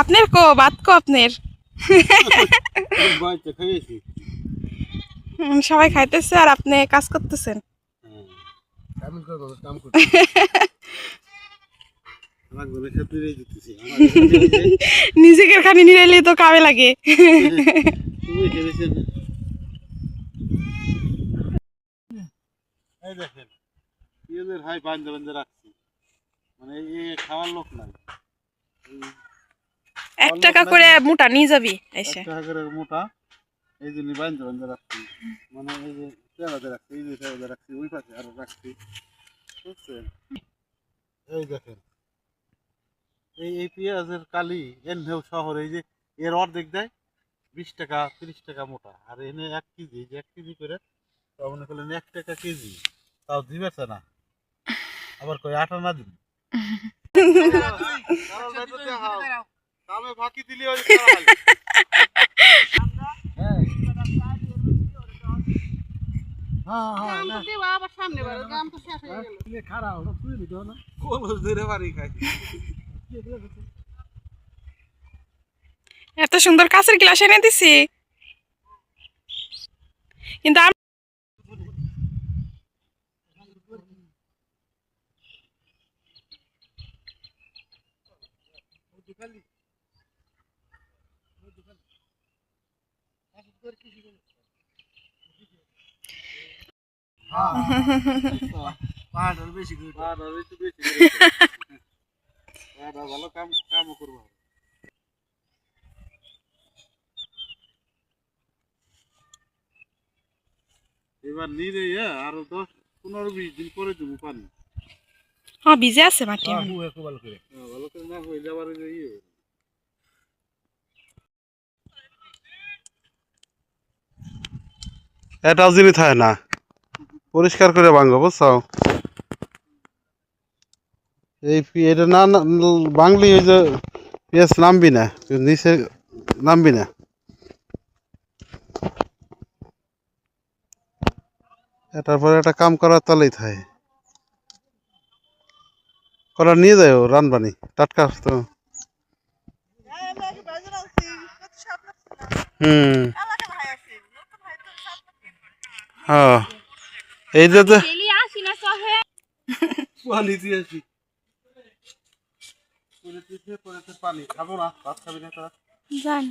আপনার কো, বাদ কো আপনার। সবাই খাইতেছে আর আপনি কাজ করতেছেন। নিজেকে খানি নিরাইলে তো কামে লাগে। দেখেন হাই রাখছি। মানে এই খাওয়ার লোক নাই। এক টাকা করে মোটা নিয়ে যাবি এসে। মোটা এই জন্য বান্ধে বান্ধে রাখছি মানে এই যে তেরাতে রাখছি এই যে তেরাতে রাখছি ওই পাশে আরও রাখছি বুঝছেন? এই দেখেন এই এই পেঁয়াজের কালি এনহেও শহরে এই যে এর অর্ধেক দেয় বিশ টাকা তিরিশ টাকা মোটা আর এনে এক কেজি এই যে এক কেজি করে তাও মনে করলেন এক টাকা কেজি তাও দিবেছে না। আবার কই আটা না দিন এত সুন্দর কাঁচের গ্লাস এনে দিছি। কিন্তু আম- পাহাড়ের বেশি করে পাহাড়ের একটু বেশি করে পাহাড় ভালো কাম কামও করব এবার নিরে আরও দশ পনেরো বিশ দিন পরে দেবো পানি হ্যাঁ ভিজে আছে মাটি ভালো করে না হয়ে যাবার ইয়ে এটাও জিনিস হয় না। পরিষ্কার করে ভাঙবো বুঝছ এই এটা না বাংলি ওই যে পেঁয়াজ নামবি না নিচে নামবি না। এটার পরে একটা কাম করার তালেই থাকে করা নিয়ে যায় ও রানবানি টাটকা তো হুম। হ্যাঁ এই যে তো পানি দিয়ে আসি পানি খাব না ভাত খাবি না তোরা জান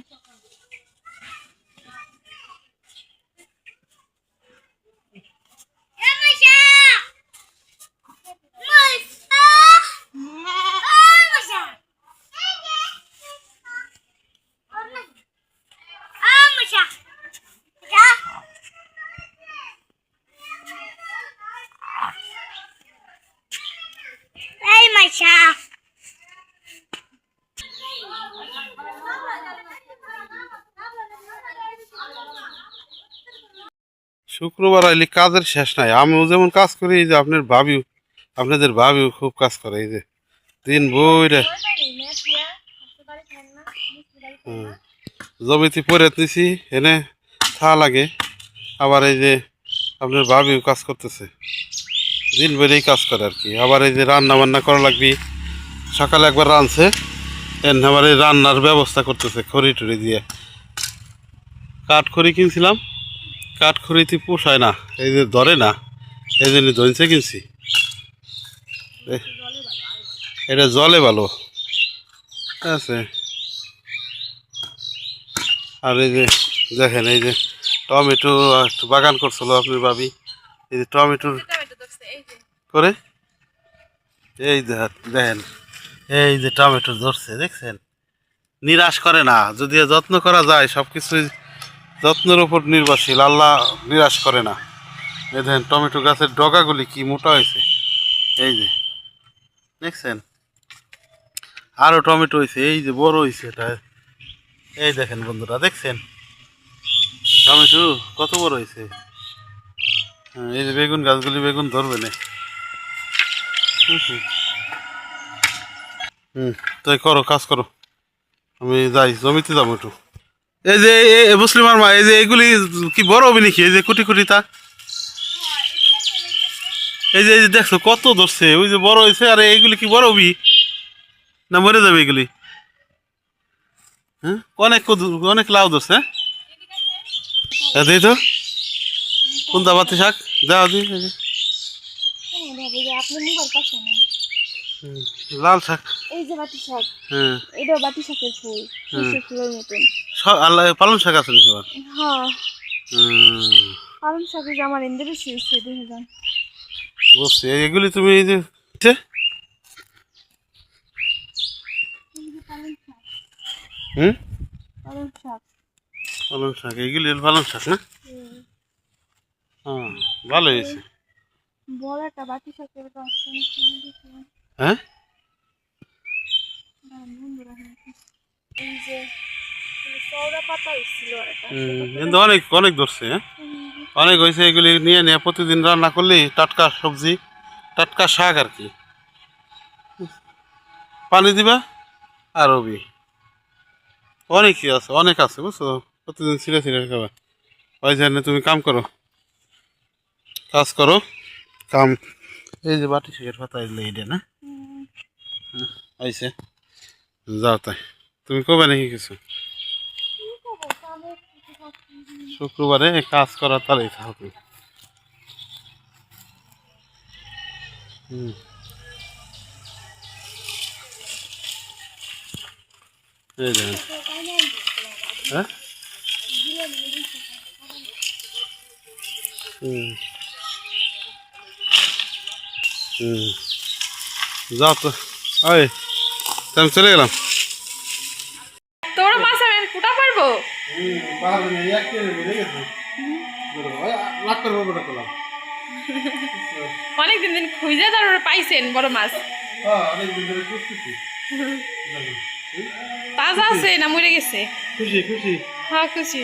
শুক্রবার আইলে কাজের শেষ নাই। আমিও যেমন কাজ করি, এই যে আপনার ভাবিও, আপনাদের ভাবিও খুব কাজ করে, এই যে দিন বইরে। জমিতে পরে নিছি, এনে থা লাগে। আবার এই যে আপনার ভাবিও কাজ করতেছে। দিন বেড়েই কাজ করে আর কি। আবার এই যে রান্না বান্না করা লাগবে, সকালে একবার রাঁধছে এনে আবার এই রান্নার ব্যবস্থা করতেছে খড়ি টড়ি দিয়ে। কাঠ খড়ি কিনছিলাম কাঠ খড়িতে পোষায় না, এই যে ধরে না, এই জন্য ধরছে কিনছি। এটা জলে ভালো আছে। আর এই যে দেখেন, এই যে টমেটো বাগান করছিল আপনি ভাবি, এই যে টমেটোর করে? এই দেখ- দেখেন এই যে টমেটো ধরছে দেখছেন? নিরাশ করে না যদি যত্ন করা যায় সব কিছুই যত্নের উপর নির্ভরশীল আল্লাহ নিরাশ করে না। এই দেখেন টমেটো গাছের ডগাগুলি কি মোটা হয়েছে? এই যে দেখছেন? আরও টমেটো হয়েছে এই যে বড় হয়েছে এটা। এই দেখেন বন্ধুরা দেখছেন? টমেটো কত বড় হয়েছে? হ্যাঁ, এই যে বেগুন গাছগুলি বেগুন ধরবে না। হুম, তাই করো কাজ করো। আমি যাই জমিতে যাব একটু। এই যে এ- মুসলিমার মা এই যে এগুলি কি বড় হবে নাকি? এই যে কুটি কুটি তা? এই যে এই যে দেখছ কত ধরছে। ওই যে বড় হয়েছে আর এইগুলি কি বড় হবি? না মরে যাবে এগুলি? হ্যাঁ? অনেক অনেক লাউ ধরছে হ্যাঁ? হ্যাঁ দিই তো। কোনটা বাতি শাক? যাও দি মোবাইল নেই লাল শাক। এই যে বাতি শাক। হ্যাঁ এটা বাতি শাকের ফুল সর্ষে ফুলের মতন? আল্লাহ পালন শাক আছে নাকি হ্যাঁ। পালং শাকে যে আমার এন্দের বেশি হয়েছে দেখে যান। বুঝছি এগুলি তুমি এই যে হুম? পালং শাক। পালং শাক এগুলি পালং শাক না? হ্যাঁ ভালো হয়েছে। বড় একটা বাতি শাকের গাছ আমি কিনে হ্যাঁ? হ্যাঁ। এই যে চৌড়া পাতা হয়েছিল একটা হুম, কিন্তু অনেক অনেক ধরছে হ্যাঁ? অনেক হয়েছে এগুলি নিয়ে নিয়ে প্রতিদিন রান্না করলে টাটকা সবজি টাটকা শাক আর কি। পানি দিবা আর রবি। অনেকই আছে অনেক আছে বুঝছ? প্রতিদিন ছিঁড়ে ছিঁড়ে খাবা। ওই জন্য তুমি কাম করো কাজ করো। কাম। এই যে বাটি শাকের পাতা এগুলো এইটা না? আইছে। যাও তাই। তুমি কবে নাকি কিছু শুক্রবারে কাজ করা তাহলেই থাকো তুমি হুম। এই দেখেন হ্যাঁ? হুম। হুম যাও তো। ওই আমি চলে গেলাম। তোরা মাছ আমি কুটা পারব? অনেক দিন দিন খুঁজে তারপরে পাইছেন বড় মাছ। তাজা আছে না মরে গেছে? খুশি খুশি। হ্যাঁ খুশি।